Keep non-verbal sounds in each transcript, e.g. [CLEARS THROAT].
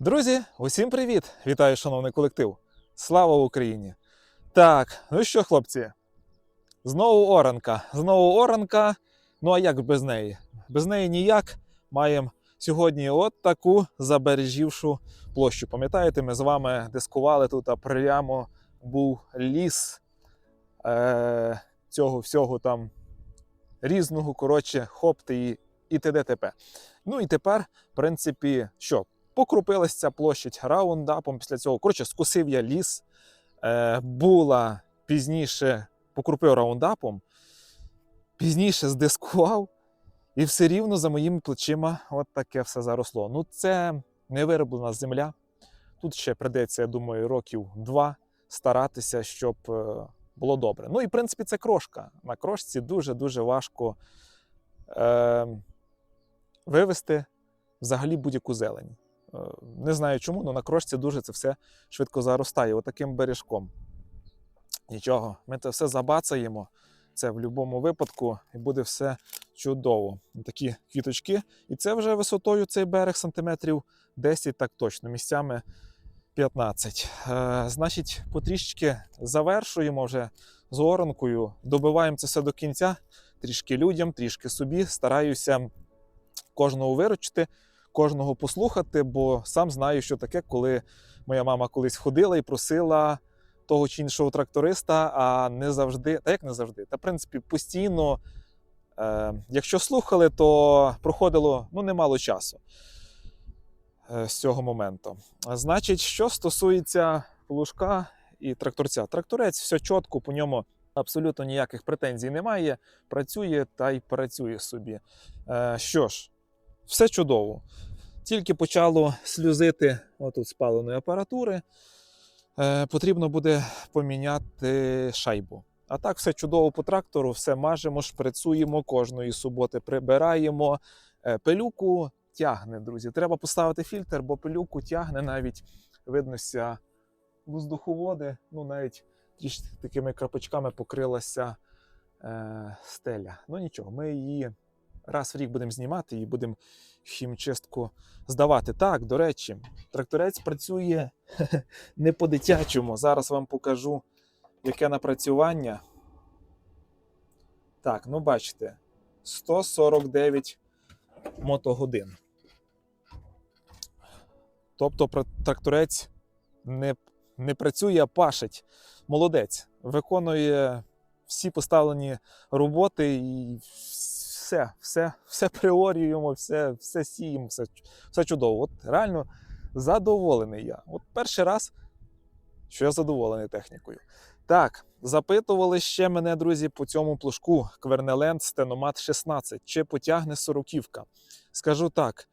Друзі, усім привіт! Вітаю, шановний колектив! Слава Україні! Так, ну що, хлопці? Знову оранка. Знову оранка. Ну а як без неї? Без неї ніяк. Маємо сьогодні от таку забережівшу площу. Пам'ятаєте, ми з вами дискували тут, а прямо був ліс е- цього всього там різного, коротше, хопти і, і т.д. т.п. Ну і тепер, в принципі, що? Покрупилась ця площадь раундапом. Після цього, коротше, скусив я ліс. Е, була пізніше покрупив раундапом, пізніше здискував, і все рівно за моїми плечима от таке все заросло. Ну, це не вироблена земля. Тут ще придеться, я думаю, років два старатися, щоб е, було добре. Ну і в принципі це крошка. На крошці дуже-дуже важко е, вивести взагалі будь-яку зелень. Е, Не знаю чому, але на крошці дуже це все швидко заростає, отаким бережком. Нічого, ми це все забацаємо. Це в будь-якому випадку і буде все чудово. Такі квіточки. І це вже висотою цей берег сантиметрів 10, так точно, місцями 15. Е, значить, потрішки завершуємо вже з оранкою, добиваємо це все до кінця, трішки людям, трішки собі. Стараюся кожного виручити, кожного послухати, бо сам знаю, що таке, коли моя мама колись ходила і просила того чи іншого тракториста, а не завжди, та як не завжди, та в принципі постійно, е, якщо слухали, то проходило ну, немало часу е, з цього моменту. Значить, що стосується плужка і тракторця, тракторець все чітко, по ньому абсолютно ніяких претензій немає. Працює та й працює собі. Е, що ж, все чудово. Тільки почало сльозити отут спаленої апаратури. Е, потрібно буде поміняти шайбу. А так, все чудово по трактору, все мажемо, шприцуємо кожної суботи, прибираємо. Е, пилюку тягне, друзі. Треба поставити фільтр, бо пилюку тягне навіть виднося воздуховоди, ну навіть трішки такими крапочками покрилася е, стеля. Ну нічого, ми її раз в рік будемо знімати і будемо хімчистку здавати. Так, до речі, тракторець працює [LAUGHS] не по-дитячому. Зараз вам покажу, яке напрацювання. Так, ну бачите, 149 мотогодин. Тобто тракторець не, не працює, а пашить. Молодець. Виконує всі поставлені роботи і все, все, все приорюємо, все, все сіємо, все, все чудово. От реально задоволений я. От перший раз, що я задоволений технікою. Так, запитували ще мене, друзі, по цьому плужку Квернеленд Стеномат 16. Чи потягне сороківка? Скажу так: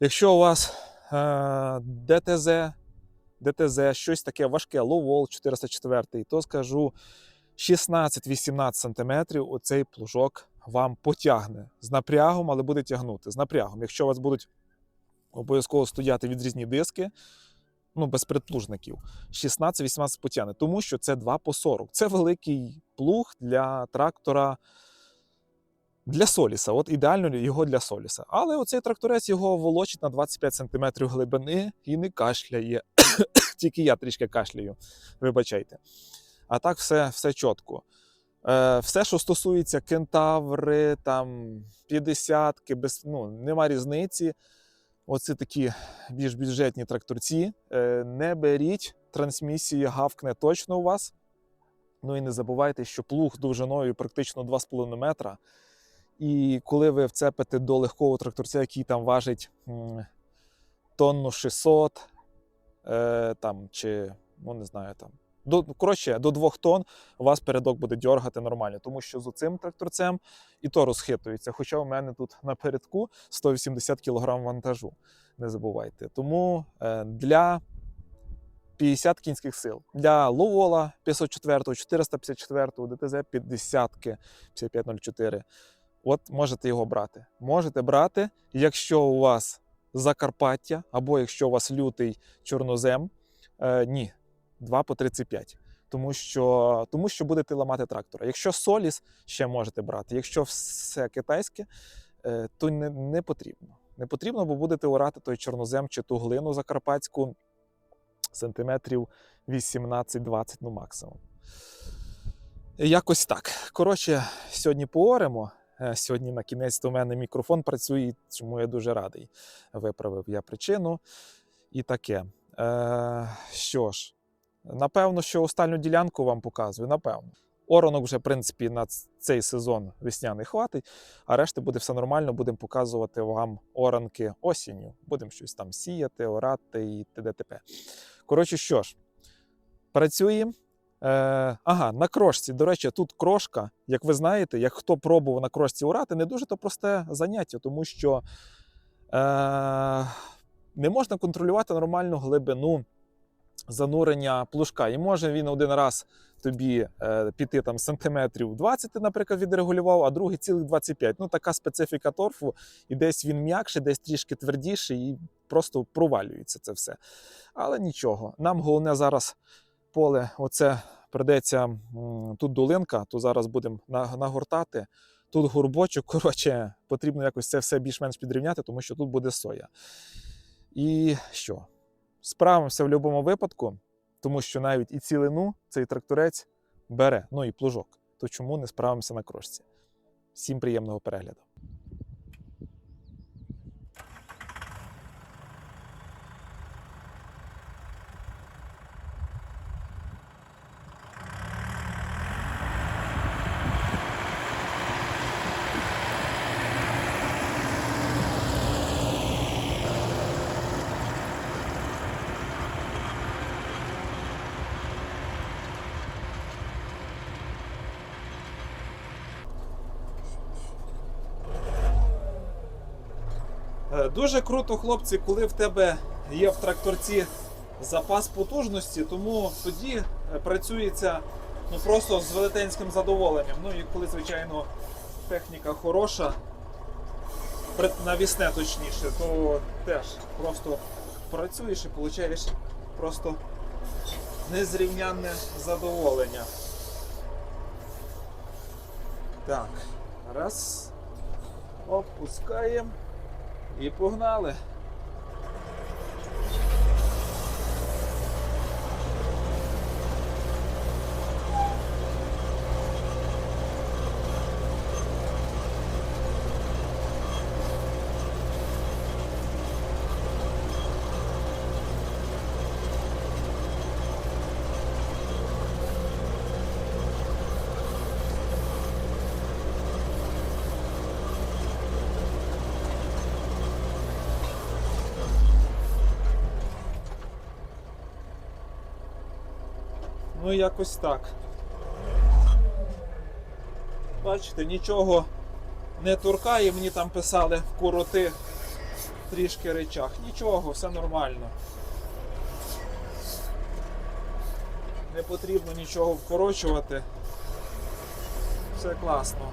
якщо у вас е, ДТЗ, ДТЗ, щось таке важке, Ловол 404, то скажу 16-18 см оцей плужок вам потягне з напрягом, але буде тягнути з напрягом. Якщо у вас будуть обов'язково стояти відрізні диски, ну, без предплужників, 16-18 потягне, тому що це 2 по 40. Це великий плуг для трактора. Для Соліса, от ідеально його для Соліса. Але оцей тракторець його волочить на 25 см глибини і не кашляє. [COUGHS] Тільки я трішки кашляю, вибачайте. А так все, все чітко. Е, все, що стосується кентаври, там 50-ки, без, ну, нема різниці. Оці такі більш бюджетні тракторці. Е, не беріть, трансмісія гавкне точно у вас. Ну і не забувайте, що плуг довжиною практично 2,5 метра. І коли ви вцепите до легкого тракторця, який там важить тонну 600, е, там, чи, ну не знаю, там, до, коротше, до 2 тонн у вас передок буде дьоргати нормально, тому що з цим тракторцем і то розхитується. Хоча у мене тут напередку 180 кг вантажу. Не забувайте. Тому е, для 50 кінських сил. Для Ловола 504, 454, ДТЗ 50, 5504. От можете його брати. Можете брати, якщо у вас Закарпаття, або якщо у вас лютий чорнозем. Е, ні, 2 по 35. Тому що, тому що будете ламати трактора. Якщо соліс, ще можете брати. Якщо все китайське, е, то не, не потрібно. Не потрібно, бо будете орати той чорнозем чи ту глину закарпатську сантиметрів 18-20, ну максимум. Якось так. Коротше, сьогодні пооремо. Е, Сьогодні на кінець у мене мікрофон працює, чому я дуже радий. Виправив я причину і таке. Е, що ж, напевно, що останню ділянку вам показую, напевно. Оронок вже, в принципі, на цей сезон весняний хватить, а решта буде все нормально. Будемо показувати вам оранки осінню. Будемо щось там сіяти, орати і т.д. Коротше, що ж, працюємо. Е, ага, на крошці. До речі, тут крошка, як ви знаєте, як хто пробував на крошці орати, не дуже то просте заняття, тому що е, не можна контролювати нормальну глибину занурення плужка. І може він один раз тобі е, піти там сантиметрів 20, ти, наприклад, відрегулював, а другий цілих 25. Ну, така специфіка торфу, і десь він м'якший, десь трішки твердіший, і просто провалюється це все. Але нічого. Нам головне зараз поле, оце придеться тут долинка, то зараз будемо нагортати. Тут горбочок, [LAUGHS] коротше, потрібно якось це все більш-менш підрівняти, тому що тут буде соя. І що? Справимося в будь-якому випадку, тому що навіть і цілину цей тракторець бере, ну і плужок. То чому не справимося на крошці? Всім приємного перегляду. Дуже круто, хлопці, коли в тебе є в тракторці запас потужності, тому тоді е, працюється ну, просто з велетенським задоволенням. Ну і коли, звичайно, техніка хороша, навісне точніше, то теж просто працюєш і получаєш просто незрівнянне задоволення. Так, раз. Опускаємо. І погнали. Ну, якось так. Бачите, нічого не торкає, мені там писали в короти трішки речах. Нічого, все нормально. Не потрібно нічого вкорочувати. Все класно.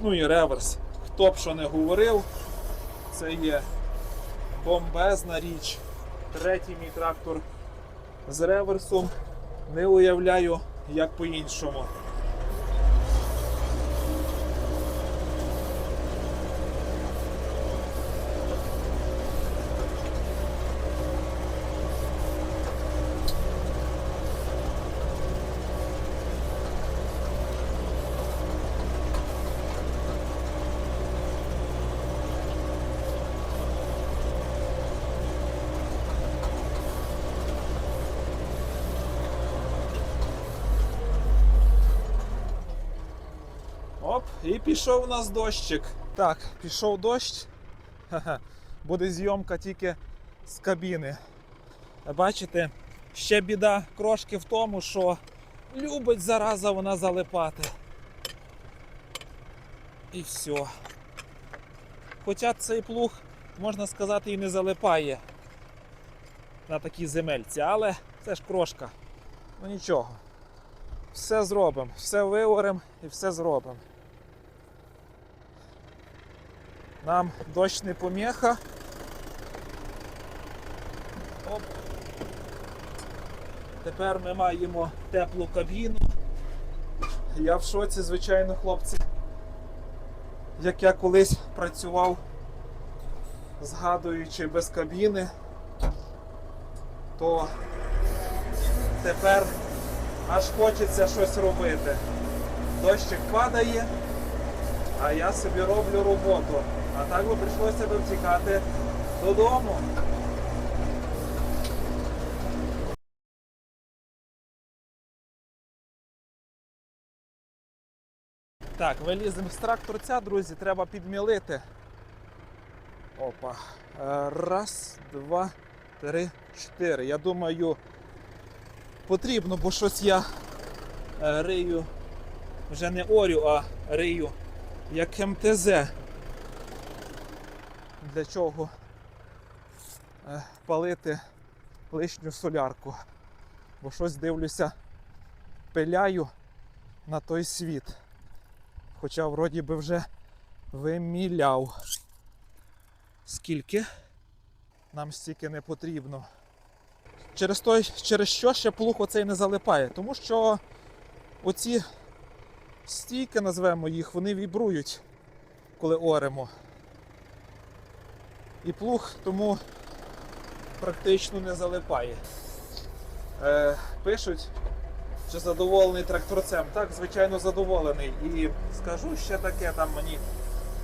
Ну і реверс. Хто б що не говорив, це є бомбезна річ. Третій мій трактор з реверсом. Не уявляю, як по-іншому. Оп, і пішов у нас дощик. Так, пішов дощ. Буде зйомка тільки з кабіни. Бачите, ще біда крошки в тому, що любить зараза вона залипати. І все. Хоча цей плуг, можна сказати, і не залипає на такій земельці, але це ж крошка. Ну нічого. Все зробимо, все виоремо і все зробимо. Нам дощ не поміха. Оп. Тепер ми маємо теплу кабіну. Я в шоці, звичайно, хлопці. Як я колись працював згадуючи без кабіни, то тепер аж хочеться щось робити. Дощик падає, а я собі роблю роботу. А так би прийшлося б втікати додому. Так, виліземо з тракторця, друзі, треба підмілити. Опа. Е, Раз, два, три, чотири. Я думаю, потрібно, бо щось я е, рию вже не орю, а рию як МТЗ. Для чого е, палити лишню солярку. Бо щось дивлюся, пиляю на той світ. Хоча вроді би вже виміляв. Скільки? Нам стільки не потрібно. Через той, через що ще плуг оцей не залипає? Тому що оці стійки, назвемо їх, вони вібрують, коли оремо. І плуг тому практично не залипає. Е, пишуть, чи задоволений тракторцем. Так, звичайно, задоволений. І скажу ще таке, там мені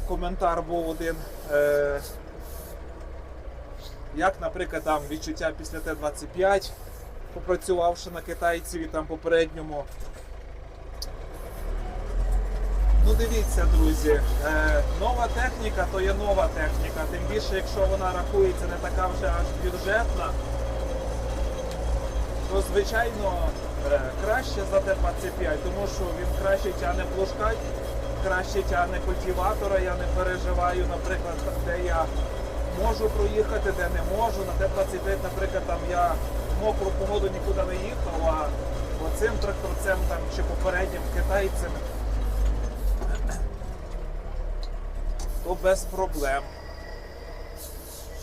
коментар був один. Е, як, наприклад, там відчуття після Т-25, попрацювавши на китайцеві там попередньому. Ну дивіться, друзі, е, нова техніка то є нова техніка, тим більше, якщо вона рахується не така вже аж бюджетна, то звичайно е, краще за Т-25, тому що він краще тягне плужкать, краще тягне культиватора, я не переживаю, наприклад, де я можу проїхати, де не можу. На Т-25, наприклад, там я в мокру погоду нікуди не їхав, а оцим тракторцем там, чи попереднім китайцем, то без проблем.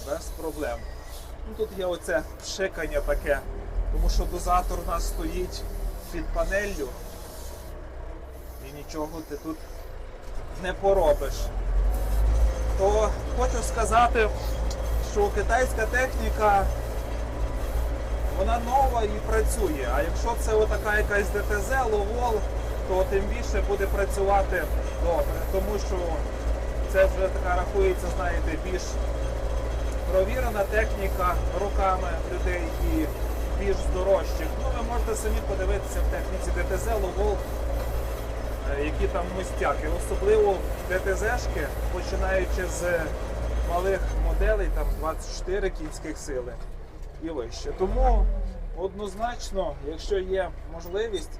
Без проблем. Ну, тут є оце пшикання таке, тому що дозатор у нас стоїть під панеллю і нічого ти тут не поробиш. То хочу сказати, що китайська техніка вона нова і працює. А якщо це отака якась ДТЗ, ловол, то тим більше буде працювати добре, тому що це вже така рахується, знаєте, більш провірена техніка руками людей і більш здорожчих. Ну, ви можете самі подивитися в техніці ДТЗ, ловол, е, які там мистяки. Особливо ДТЗшки, починаючи з малих моделей, там 24 кінських сили і вище. Тому однозначно, якщо є можливість,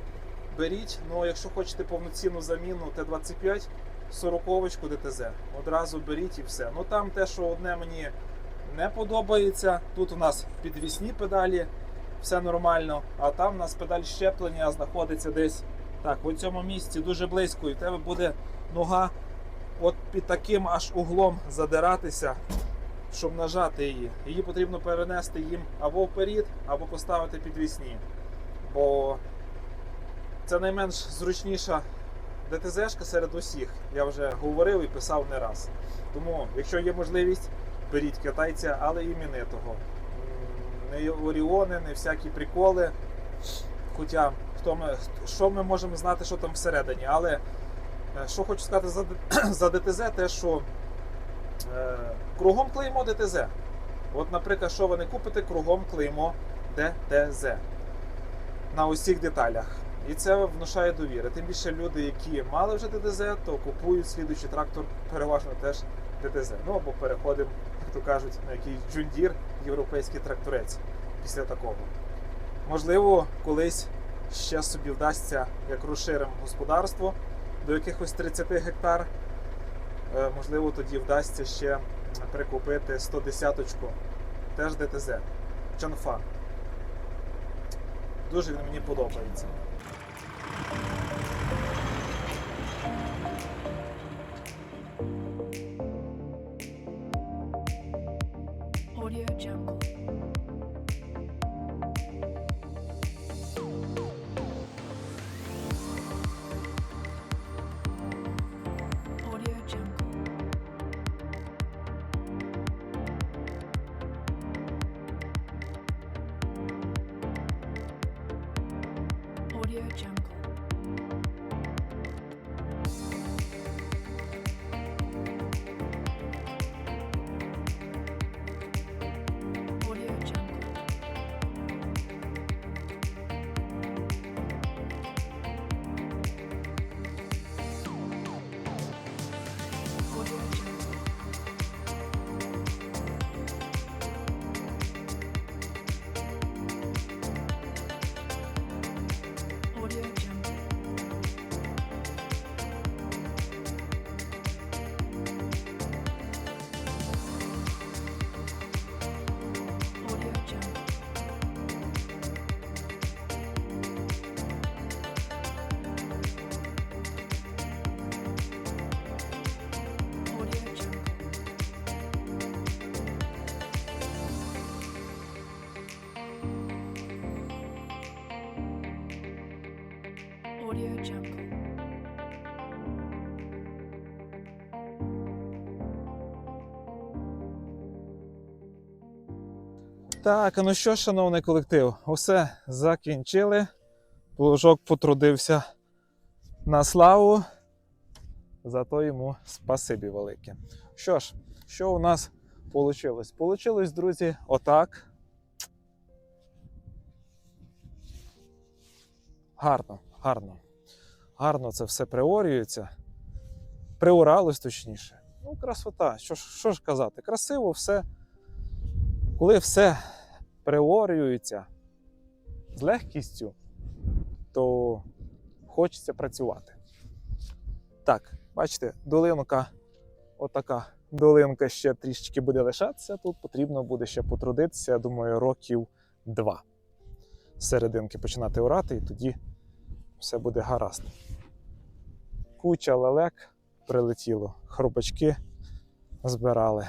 беріть. Ну, якщо хочете повноцінну заміну Т-25, 40-очку ДТЗ. Одразу беріть і все. Ну там те, що одне мені не подобається. Тут у нас підвісні педалі, все нормально, а там у нас педаль щеплення знаходиться десь так, в цьому місці дуже близько, і в тебе буде нога от під таким аж углом задиратися, щоб нажати її. Її потрібно перенести їм або вперед, або поставити підвісні. Бо це найменш зручніша ДТЗшка серед усіх. Я вже говорив і писав не раз. Тому, якщо є можливість, беріть китайця, але іменитого. Не Оріони, не всякі приколи. Хоча хто ми, що ми можемо знати, що там всередині. Але е, що хочу сказати за, [CLEARS THROAT] за ДТЗ, те, що е, кругом клеймо ДТЗ. От, наприклад, що ви не купите, кругом клеймо ДТЗ на усіх деталях. І це внушає довіри. Тим більше люди, які мали вже ДТЗ, то купують слідуючий трактор переважно теж ДТЗ. Ну або переходимо, як то кажуть, на якийсь джундір, європейський тракторець після такого. Можливо, колись ще собі вдасться, як розширимо господарство до якихось 30 гектар. Е, Можливо, тоді вдасться ще прикупити 110-ку, теж ДТЗ. Чанфа. Дуже він мені подобається. Thank you. Так, ну що, шановний колектив, усе закінчили. Плужок потрудився на славу. Зато йому спасибі велике. Що ж, що у нас вийшло? Получилось, друзі, отак. Гарно, гарно. Гарно це все приорюється. Приуралось точніше. Ну, красота. Що, що ж казати? Красиво все. Коли все приорюється з легкістю, то хочеться працювати. Так, бачите, долинка, отака долинка ще трішечки буде лишатися. Тут потрібно буде ще потрудитися, я думаю, років два. З серединки починати орати, і тоді все буде гаразд. Куча лелек прилетіло, хробачки збирали.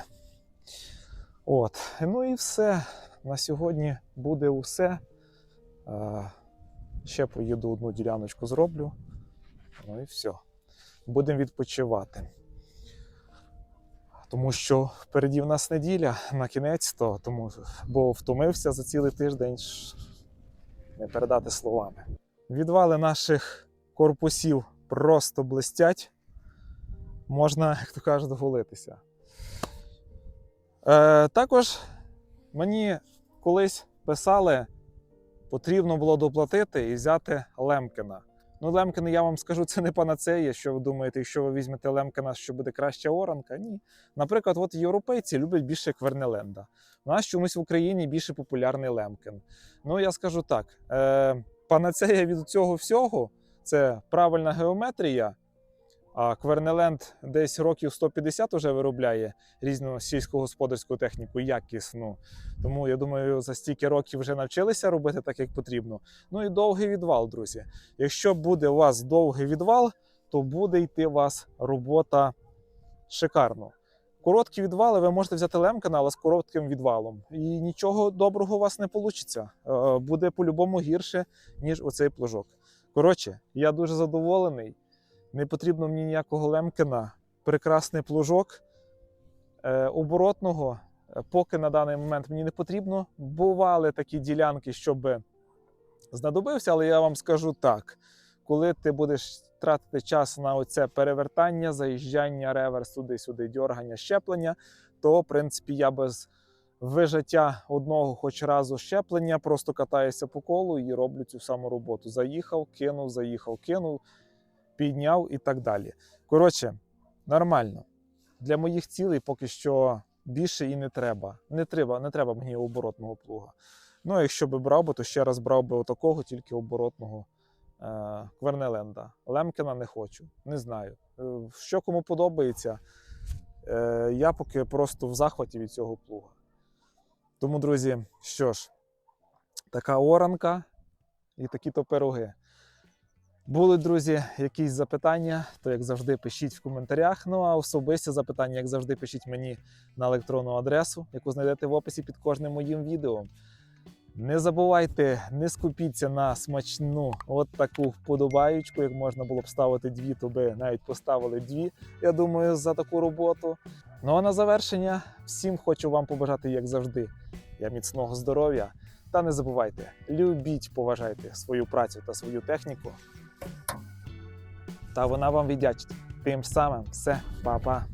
От, ну і все. На сьогодні буде усе. Е, ще поїду одну діляночку зроблю. Ну і все. Будемо відпочивати. Тому що впереді в нас неділя на кінець, то тому, бо втомився за цілий тиждень, не передати словами. Відвали наших корпусів просто блистять. Можна, як то кажуть, голитися. Е, також мені колись писали, потрібно було доплатити і взяти Лемкина. Ну, Лемкін, я вам скажу, це не панацея. Що ви думаєте, якщо ви візьмете Лемкина, що буде краща оранка? Ні. Наприклад, от європейці люблять більше Квернеленда. У нас чомусь в Україні більше популярний Лемкін. Ну, я скажу так: е, панацея від цього всього це правильна геометрія. А Квернеленд десь років 150 вже виробляє різну сільськогосподарську техніку, якісну. Тому я думаю, за стільки років вже навчилися робити так, як потрібно. Ну і довгий відвал, друзі. Якщо буде у вас довгий відвал, то буде йти у вас робота шикарно. Короткі відвали ви можете взяти лемкана, але з коротким відвалом. І нічого доброго у вас не вийде. Буде по-любому гірше, ніж оцей плужок. Коротше, я дуже задоволений. Не потрібно мені ніякого лемкина. Прекрасний плужок. Е, оборотного е, поки на даний момент мені не потрібно. Бували такі ділянки, щоб знадобився, але я вам скажу так: коли ти будеш тратити час на оце перевертання, заїжджання, реверс туди-сюди, дьоргання, щеплення, то в принципі я без вижиття одного хоч разу щеплення просто катаюся по колу і роблю цю саму роботу. Заїхав, кинув, заїхав, кинув, підняв і так далі. Коротше, нормально. Для моїх цілей поки що більше і не треба. Не треба, не треба мені оборотного плуга. Ну, а якщо би брав би, то ще раз брав би отакого, тільки оборотного е- Квернеленда. Лемкіна не хочу, не знаю. Е, що кому подобається, е- я поки просто в захваті від цього плуга. Тому, друзі, що ж, така оранка і такі то пироги. Були, друзі, якісь запитання, то як завжди пишіть в коментарях. Ну а особисті запитання, як завжди, пишіть мені на електронну адресу, яку знайдете в описі під кожним моїм відео. Не забувайте, не скупіться на смачну от таку вподобаючку. Як можна було б ставити дві, то би навіть поставили дві. Я думаю, за таку роботу. Ну а на завершення всім хочу вам побажати, як завжди, я міцного здоров'я, Та не забувайте, любіть, поважайте свою працю та свою техніку. Та вона вам віддячить. Тим самим все, па-па.